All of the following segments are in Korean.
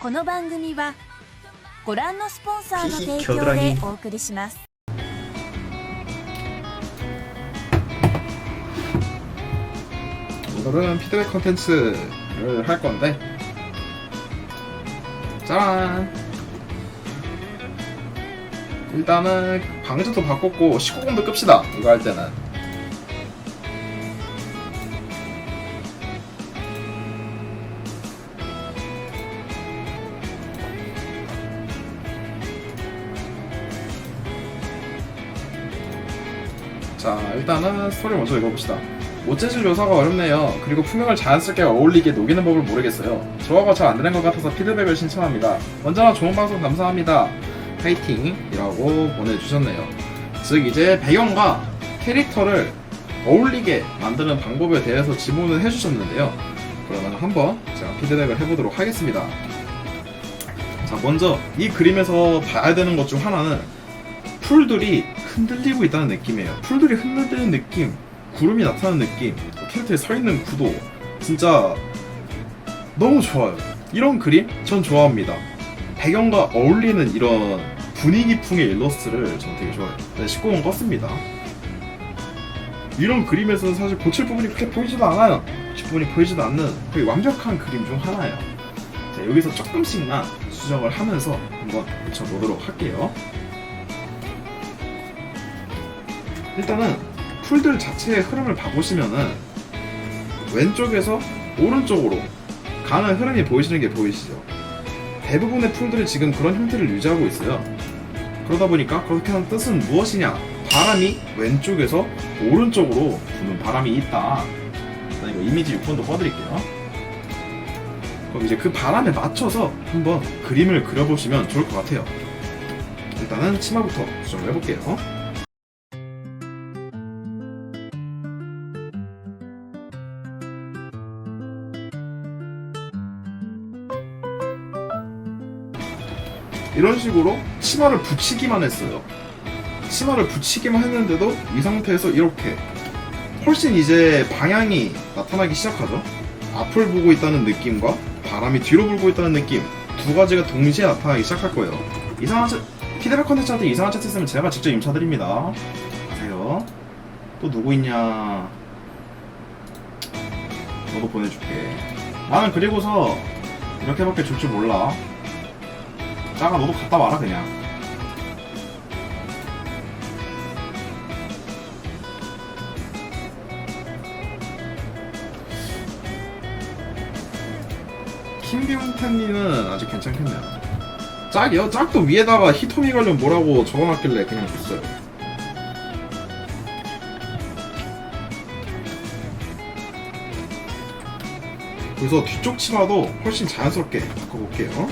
この番組はご覧のスポンサーの提供ひひでお送りします 오늘은 피드백 컨텐츠를 할 건데 짠 일단은 방지도 바꿨고 19금도 끕시다 이거 할 때는 일단은 스토리 먼저 읽어봅시다 모재질 묘사가 어렵네요. 그리고 풍경을 자연스럽게 어울리게 녹이는 법을 모르겠어요. 조화가 잘 안 되는 것 같아서 피드백을 신청합니다. 언제나 좋은 방송 감사합니다. 파이팅! 이라고 보내주셨네요. 즉 이제 배경과 캐릭터를 어울리게 만드는 방법에 대해서 질문을 해주셨는데요. 그러면 한번 제가 피드백을 해보도록 하겠습니다. 자 먼저 이 그림에서 봐야 되는 것 중 하나는 풀들이 흔들리고 있다는 느낌이에요. 풀들이 흔들리는 느낌, 구름이 나타나는 느낌, 또 캐릭터에 서 있는 구도, 진짜 너무 좋아요. 이런 그림 전 좋아합니다. 배경과 어울리는 이런 분위기풍의 일러스트를 전 되게 좋아해요. 네, 19금 껐습니다. 이런 그림에서는 사실 고칠 부분이 그렇게 보이지도 않아요. 고칠 부분이 보이지도 않는 거의 완벽한 그림 중 하나예요. 자, 여기서 조금씩만 수정을 하면서 한번 고쳐보도록 할게요. 일단은 풀들 자체의 흐름을 봐보시면은 왼쪽에서 오른쪽으로 가는 흐름이 보이시는 게 보이시죠? 대부분의 풀들이 지금 그런 형태를 유지하고 있어요. 그러다 보니까 그렇게 하는 뜻은 무엇이냐? 바람이 왼쪽에서 오른쪽으로 부는 바람이 있다. 자, 이거 이미지 6번도 꺼드릴게요. 그럼 이제 그 바람에 맞춰서 한번 그림을 그려보시면 좋을 것 같아요. 일단은 치마부터 수정을 해볼게요. 이런 식으로 치마를 붙이기만 했어요. 치마를 붙이기만 했는데도 이 상태에서 이렇게 훨씬 이제 방향이 나타나기 시작하죠. 앞을 보고 있다는 느낌과 바람이 뒤로 불고 있다는 느낌 두 가지가 동시에 나타나기 시작할 거예요. 이상한 차, 피드백 컨텐츠한테 이상한 차트 있으면 제가 직접 임차드립니다. 가세요. 또 누구 있냐? 너도 보내줄게. 나는 그리고서 이렇게밖에 줄 줄 몰라. 짜가 너도 갔다 와라 그냥. 김병태님은 아직 괜찮겠네요. 짝이요? 짝도 위에다가 히토미 관련 뭐라고 적어놨길래 그냥 줬어요. 그래서 뒤쪽 치마도 훨씬 자연스럽게 바꿔볼게요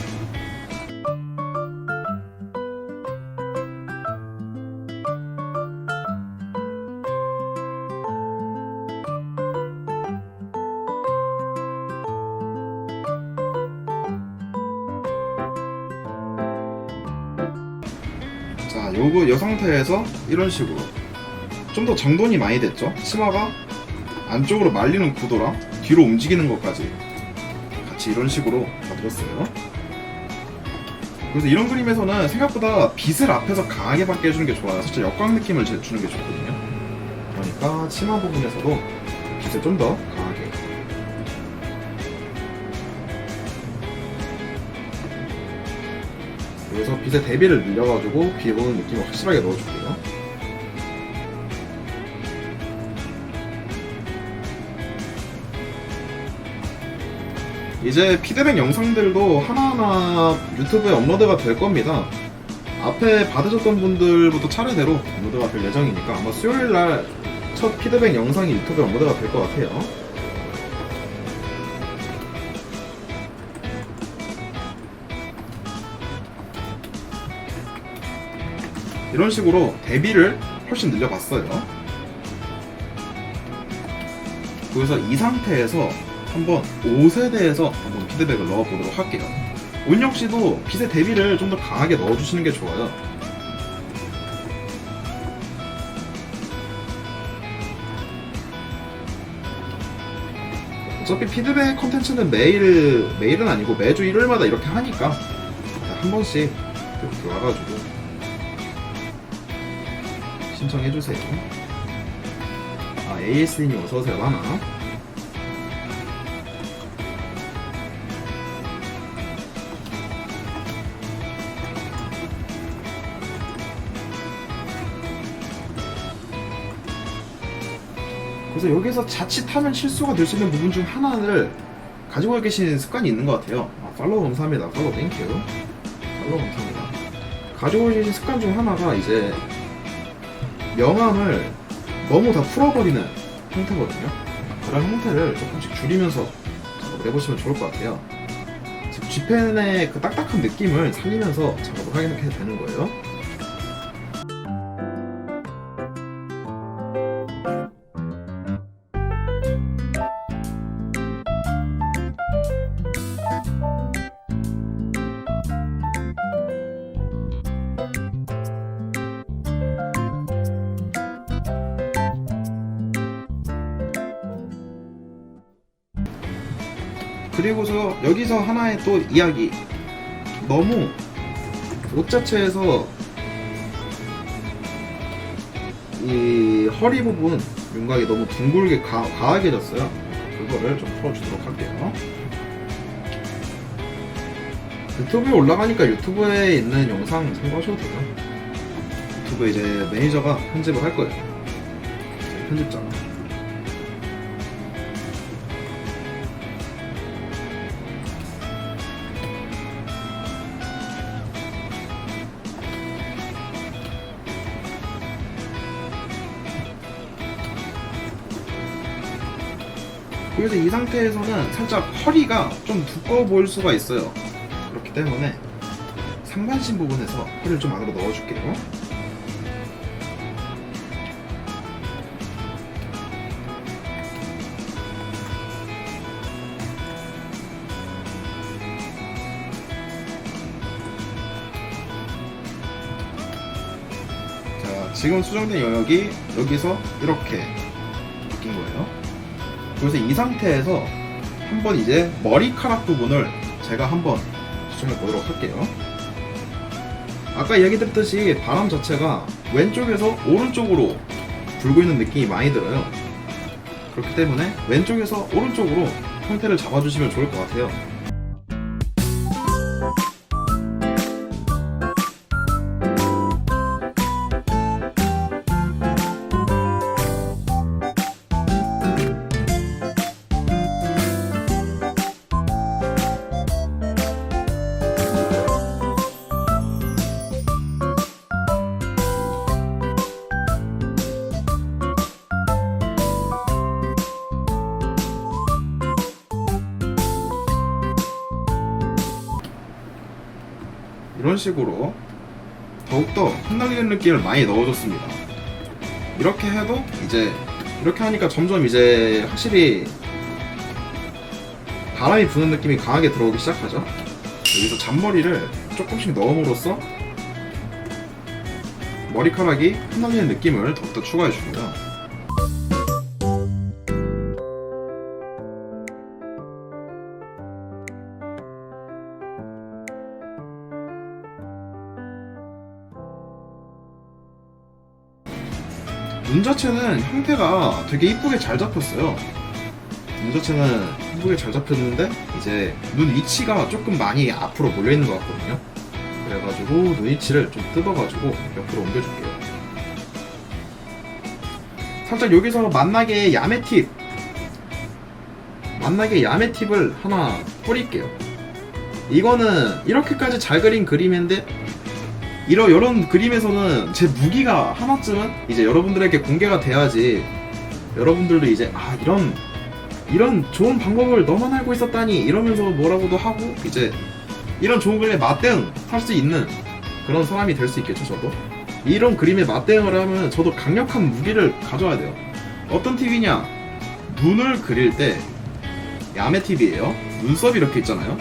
상태에서 이런 식으로 좀 더 정돈이 많이 됐죠? 치마가 안쪽으로 말리는 구도랑 뒤로 움직이는 것까지 같이 이런 식으로 만들었어요. 그래서 이런 그림에서는 생각보다 빛을 앞에서 강하게 받게 해주는 게 좋아요. 살짝 역광 느낌을 제- 주는 게 좋거든요. 그러니까 치마 부분에서도 빛을 좀 더 강하게 여기서 빛의 대비를 늘려가지고 비 오는 느낌을 확실하게 넣어줄게요. 이제 피드백 영상들도 하나하나 유튜브에 업로드가 될 겁니다. 앞에 받으셨던 분들부터 차례대로 업로드가 될 예정이니까 아마 수요일 날 첫 피드백 영상이 유튜브에 업로드가 될 것 같아요. 이런 식으로 대비를 훨씬 늘려봤어요. 그래서 이 상태에서 한번 옷에 대해서 한번 피드백을 넣어보도록 할게요. 옷 역시도 빛의 대비를 좀 더 강하게 넣어주시는 게 좋아요. 어차피 피드백 컨텐츠는 매일 매일은 아니고 매주 일요일마다 이렇게 하니까 한 번씩 또 들어와가지고 신청해주세요. 아 AS님 어서오세요 하나 그래서 여기서 자칫하면 실수가 될 수 있는 부분 중 하나를 가지고 계신 습관이 있는 것 같아요. 아, 팔로우 감사합니다. 팔로우 땡큐. 팔로우 감사합니다. 가지고 계신 습관 중 하나가 이제 명암을 너무 다 풀어버리는 형태거든요. 그런 형태를 조금씩 줄이면서 작업을 해보시면 좋을 것 같아요. 즉 G펜의 그 딱딱한 느낌을 살리면서 작업을 하게 되는 거예요. 그리고서 여기서 하나의 또 이야기. 너무 옷 자체에서 이 허리 부분 윤곽이 너무 둥글게 가, 가하게 졌어요. 그거를 좀 풀어주도록 할게요. 유튜브에 올라가니까 유튜브에 있는 영상 참고하셔도 돼요. 유튜브 이제 매니저가 편집을 할 거예요. 제 편집자가 그래서 이 상태에서는 살짝 허리가 좀 두꺼워 보일 수가 있어요. 그렇기 때문에 상반신 부분에서 허리를 좀 안으로 넣어줄게요. 자, 지금 수정된 영역이 여기서 이렇게 바뀐 거예요. 그래서 이 상태에서 한번 이제 머리카락 부분을 제가 한번 수정해 보도록 할게요. 아까 얘기 드렸듯이 바람 자체가 왼쪽에서 오른쪽으로 불고 있는 느낌이 많이 들어요. 그렇기 때문에 왼쪽에서 오른쪽으로 형태를 잡아주시면 좋을 것 같아요. 이런 식으로 더욱더 흩날리는 느낌을 많이 넣어줬습니다. 이렇게 해도 이제 이렇게 하니까 점점 이제 확실히 바람이 부는 느낌이 강하게 들어오기 시작하죠. 여기서 잔머리를 조금씩 넣음으로써 머리카락이 흩날리는 느낌을 더욱더 추가해주고요. 자체는 형태가 되게 이쁘게 잘 잡혔어요. 눈 자체는 이쁘게 잘 잡혔는데 이제 눈 위치가 조금 많이 앞으로 몰려 있는 것 같거든요. 그래가지고 눈 위치를 좀 뜯어가지고 옆으로 옮겨줄게요. 살짝 여기서 만나게 야매 팁, 만나게 야매 팁을 하나 뿌릴게요. 이거는 이렇게까지 잘 그린 그림인데 이런 이런 그림에서는 제 무기가 하나쯤은 이제 여러분들에게 공개가 돼야지 여러분들도 이제 아 이런 이런 좋은 방법을 너만 알고 있었다니 이러면서 뭐라고도 하고 이제 이런 좋은 그림에 맞대응 할 수 있는 그런 사람이 될 수 있겠죠 저도? 이런 그림에 맞대응을 하면 저도 강력한 무기를 가져야 돼요. 어떤 팁이냐? 눈을 그릴 때 야매 팁이에요. 눈썹이 이렇게 있잖아요.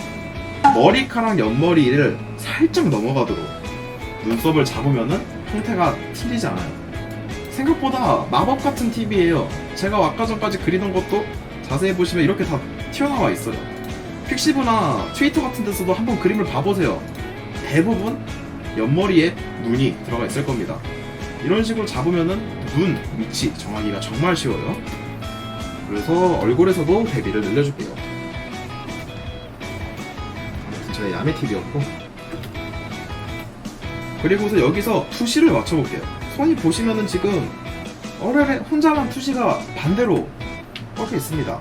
머리카락 옆머리를 살짝 넘어가도록 눈썹을 잡으면은 형태가 틀리지 않아요. 생각보다 마법 같은 팁이에요. 제가 아까 전까지 그리던 것도 자세히 보시면 이렇게 다 튀어나와 있어요. 픽시브나 트위터 같은 데서도 한번 그림을 봐보세요. 대부분 옆머리에 눈이 들어가 있을 겁니다. 이런 식으로 잡으면은 눈 위치 정하기가 정말 쉬워요. 그래서 얼굴에서도 대비를 늘려줄게요. 아무튼 저의 야매 팁이었고 그리고서 여기서 투시를 맞춰볼게요. 손이 보시면은 지금 어레레 혼자만 투시가 반대로 꺾여 있습니다.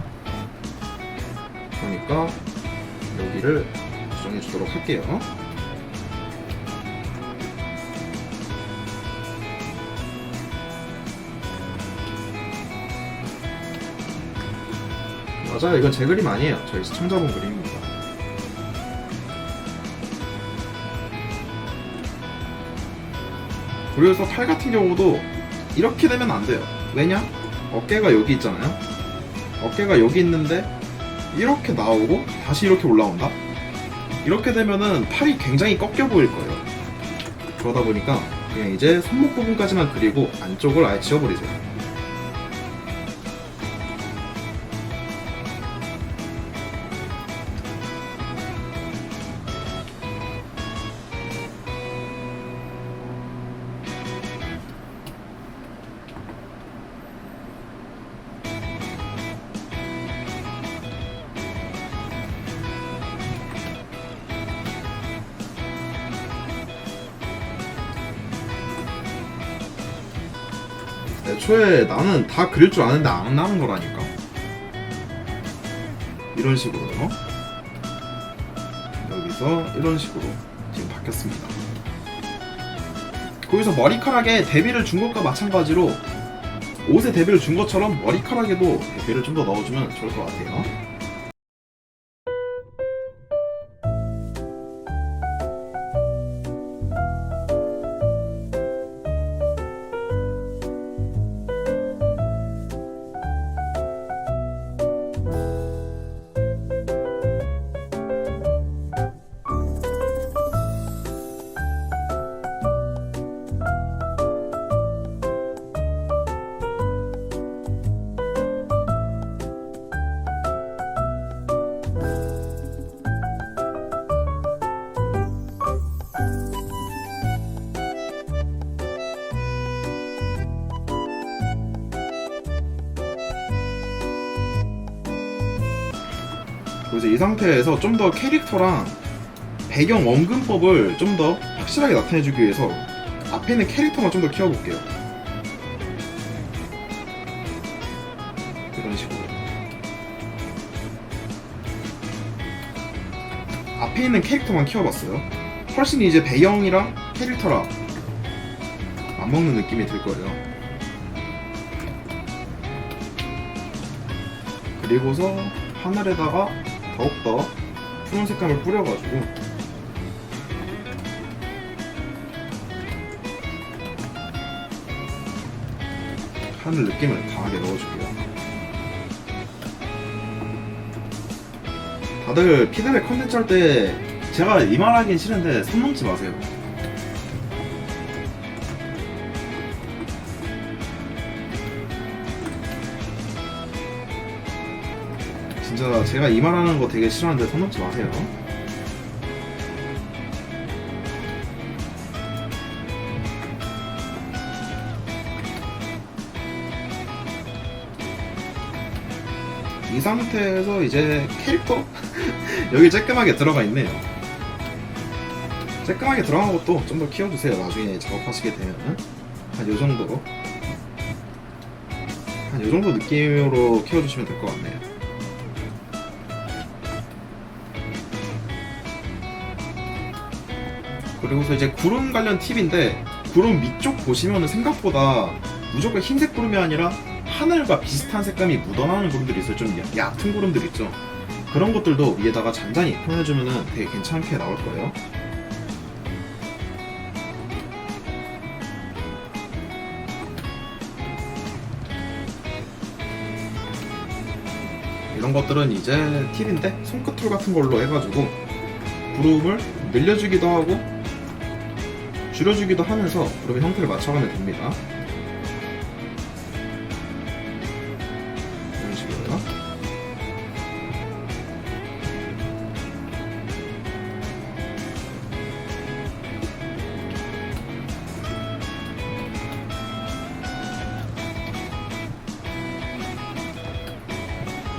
그러니까 여기를 조정해 주도록 할게요. 맞아요. 이건 제 그림 아니에요. 저희 시청자분 그림 그래서 팔 같은 경우도 이렇게 되면 안 돼요. 왜냐? 어깨가 여기 있잖아요. 어깨가 여기 있는데 이렇게 나오고 다시 이렇게 올라온다. 이렇게 되면은 팔이 굉장히 꺾여 보일 거예요. 그러다 보니까 그냥 이제 손목 부분까지만 그리고 안쪽을 아예 지워버리세요. 애초에 나는 다 그릴 줄 아는데 안 나는 거라니까. 이런 식으로요. 여기서 이런 식으로 지금 바뀌었습니다. 거기서 머리카락에 대비를 준 것과 마찬가지로 옷에 대비를 준 것처럼 머리카락에도 대비를 좀 더 넣어주면 좋을 것 같아요. 그래서 이 상태에서 좀 더 캐릭터랑 배경 원근법을 좀 더 확실하게 나타내주기 위해서 앞에 있는 캐릭터만 좀 더 키워볼게요. 이런 식으로. 앞에 있는 캐릭터만 키워봤어요. 훨씬 이제 배경이랑 캐릭터랑 맞먹는 느낌이 들 거예요. 그리고서 하늘에다가 더욱더 푸른 색감을 뿌려가지고 하늘 느낌을 강하게 넣어줄게요. 다들 피드백 컨텐츠 할 때 제가 이 말 하긴 싫은데 손 넘지 마세요. 진짜 제가 이 말하는 거 되게 싫어하는데 손 넘지 마세요. 이 상태에서 이제 캐릭터 여기 쬐끔하게 들어가 있네요. 쬐끔하게 들어간 것도 좀 더 키워주세요. 나중에 작업하시게 되면 한요 정도로 한 요 정도 느낌으로 키워주시면 될 것 같네요. 그리고서 이제 구름 관련 팁인데 구름 밑쪽 보시면은 생각보다 무조건 흰색 구름이 아니라 하늘과 비슷한 색감이 묻어나는 구름들이 있어요. 좀 야- 얕은 구름들 있죠. 그런 것들도 위에다가 잔잔히 표현해주면은 되게 괜찮게 나올 거예요. 이런 것들은 이제 팁인데 손끝 툴 같은 걸로 해가지고 구름을 늘려주기도 하고 줄여주기도 하면서 그룹의 형태를 맞춰가면 됩니다. 이런 식으로요.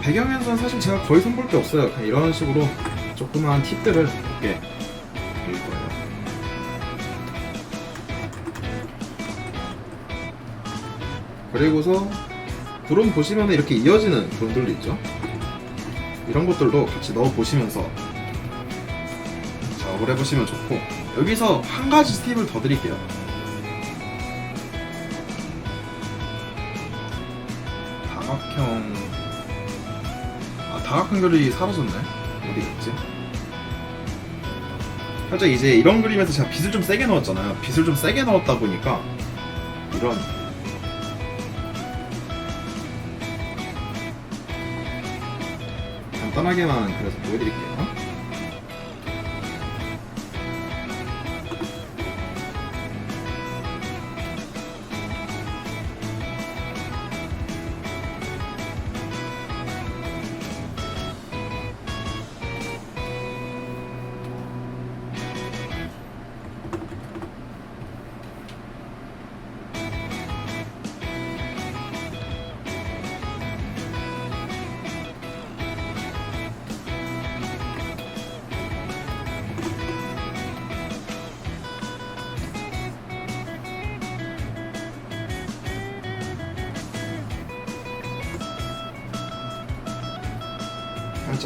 배경에서는 사실 제가 거의 손볼 게 없어요. 그냥 이런 식으로 조그마한 팁들을 이렇게 그리고서 구름 보시면 이렇게 이어지는 구름들도 있죠. 이런 것들도 같이 넣어 보시면서 작업을 해보시면 좋고 여기서 한 가지 팁을 더 드릴게요. 다각형 아 다각형 그림이 사라졌네 어디 갔지? 살짝 이제 이런 그림에서 제가 빛을 좀 세게 넣었잖아요 빛을 좀 세게 넣었다 보니까 이런 간단하게만 그래서 보여드릴게요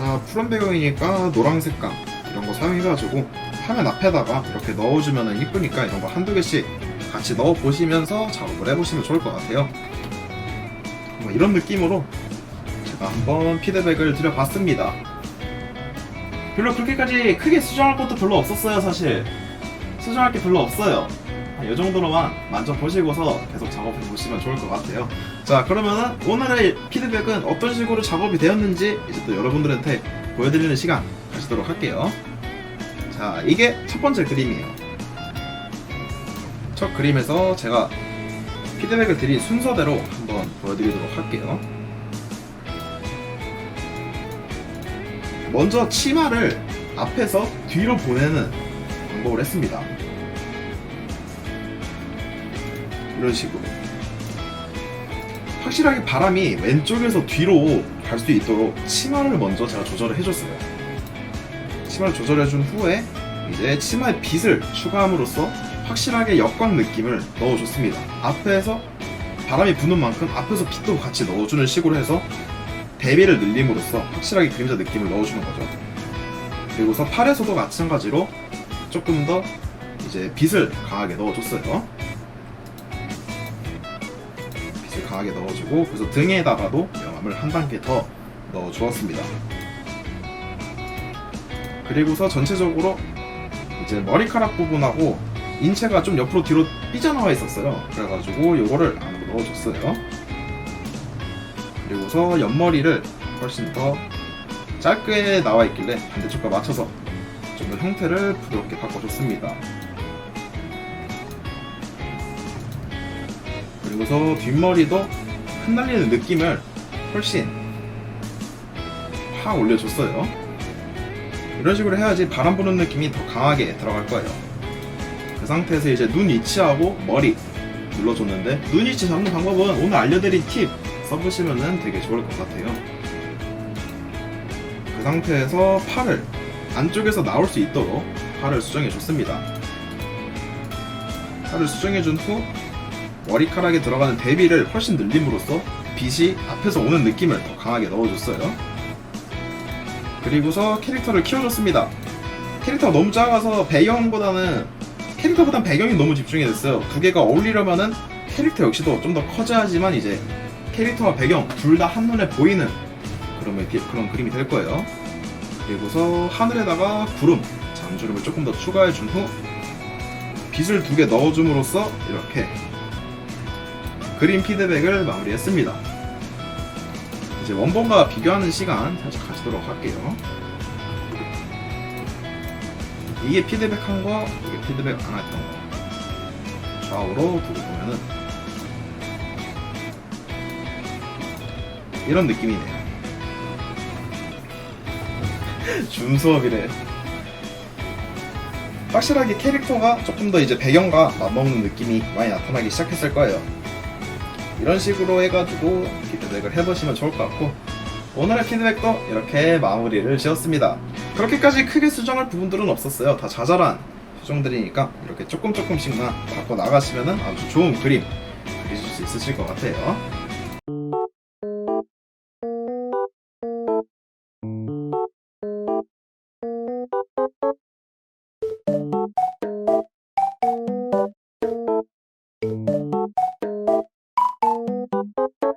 살짝 푸른 배경이니까 노란 색감 이런 거 사용해가지고 화면 앞에다가 이렇게 넣어주면 이쁘니까 이런 거 한두 개씩 같이 넣어 보시면서 작업을 해보시면 좋을 것 같아요. 뭐 이런 느낌으로 제가 한번 피드백을 드려봤습니다. 별로 그렇게까지 크게 수정할 것도 별로 없었어요, 사실. 수정할 게 별로 없어요. 이 정도로만 만져보시고서 계속 작업해 보시면 좋을 것 같아요. 자, 그러면은 오늘의 피드백은 어떤 식으로 작업이 되었는지 이제 또 여러분들한테 보여드리는 시간 가지도록 할게요. 자, 이게 첫 번째 그림이에요. 첫 그림에서 제가 피드백을 드린 순서대로 한번 보여드리도록 할게요. 먼저 치마를 앞에서 뒤로 보내는 방법을 했습니다. 이런 식으로. 확실하게 바람이 왼쪽에서 뒤로 갈 수 있도록 치마를 먼저 제가 조절을 해줬어요. 치마를 조절해준 후에 이제 치마에 빛을 추가함으로써 확실하게 역광 느낌을 넣어줬습니다. 앞에서 바람이 부는 만큼 앞에서 빛도 같이 넣어주는 식으로 해서 대비를 늘림으로써 확실하게 그림자 느낌을 넣어주는 거죠. 그리고서 팔에서도 마찬가지로 조금 더 이제 빛을 강하게 넣어줬어요. 강하게 넣어주고 그래서 등에다가도 명암을 한 단계 더 넣어주었습니다. 그리고서 전체적으로 이제 머리카락 부분하고 인체가 좀 옆으로 뒤로 삐져나와 있었어요. 그래가지고 요거를 안으로 넣어줬어요. 그리고서 옆머리를 훨씬 더 짧게 나와 있길래 반대쪽과 맞춰서 좀 더 형태를 부드럽게 바꿔줬습니다. 그리고서 뒷머리도 흩날리는 느낌을 훨씬 확 올려줬어요. 이런 식으로 해야지 바람 부는 느낌이 더 강하게 들어갈 거예요. 그 상태에서 이제 눈 위치하고 머리 눌러줬는데 눈 위치 잡는 방법은 오늘 알려드린 팁 써보시면 되게 좋을 것 같아요. 그 상태에서 팔을 안쪽에서 나올 수 있도록 팔을 수정해 줬습니다. 팔을 수정해 준 후 머리카락에 들어가는 대비를 훨씬 늘림으로써 빛이 앞에서 오는 느낌을 더 강하게 넣어줬어요. 그리고서 캐릭터를 키워줬습니다. 캐릭터가 너무 작아서 배경보다는 캐릭터보단 배경이 너무 집중이 됐어요. 두 개가 어울리려면은 캐릭터 역시도 좀 더 커져야지만 이제 캐릭터와 배경 둘 다 한눈에 보이는 그런, 느- 그런 그림이 될 거예요. 그리고서 하늘에다가 구름, 잠주름을 조금 더 추가해 준 후 빛을 두 개 넣어줌으로써 이렇게 그림 피드백을 마무리했습니다. 이제 원본과 비교하는 시간 살짝 가지도록 할게요. 이게 피드백한 거, 이게 피드백 안 했던 거. 좌우로 두고 보면은 이런 느낌이네요. 줌 수업이래. 확실하게 캐릭터가 조금 더 이제 배경과 맞먹는 느낌이 많이 나타나기 시작했을 거예요. 이런 식으로 해가지고 피드백을 해보시면 좋을 것 같고 오늘의 피드백도 이렇게 마무리를 지었습니다. 그렇게까지 크게 수정할 부분들은 없었어요. 다 자잘한 수정들이니까 이렇게 조금 조금씩만 바꿔 나가시면 아주 좋은 그림 그리실 수 있으실 것 같아요.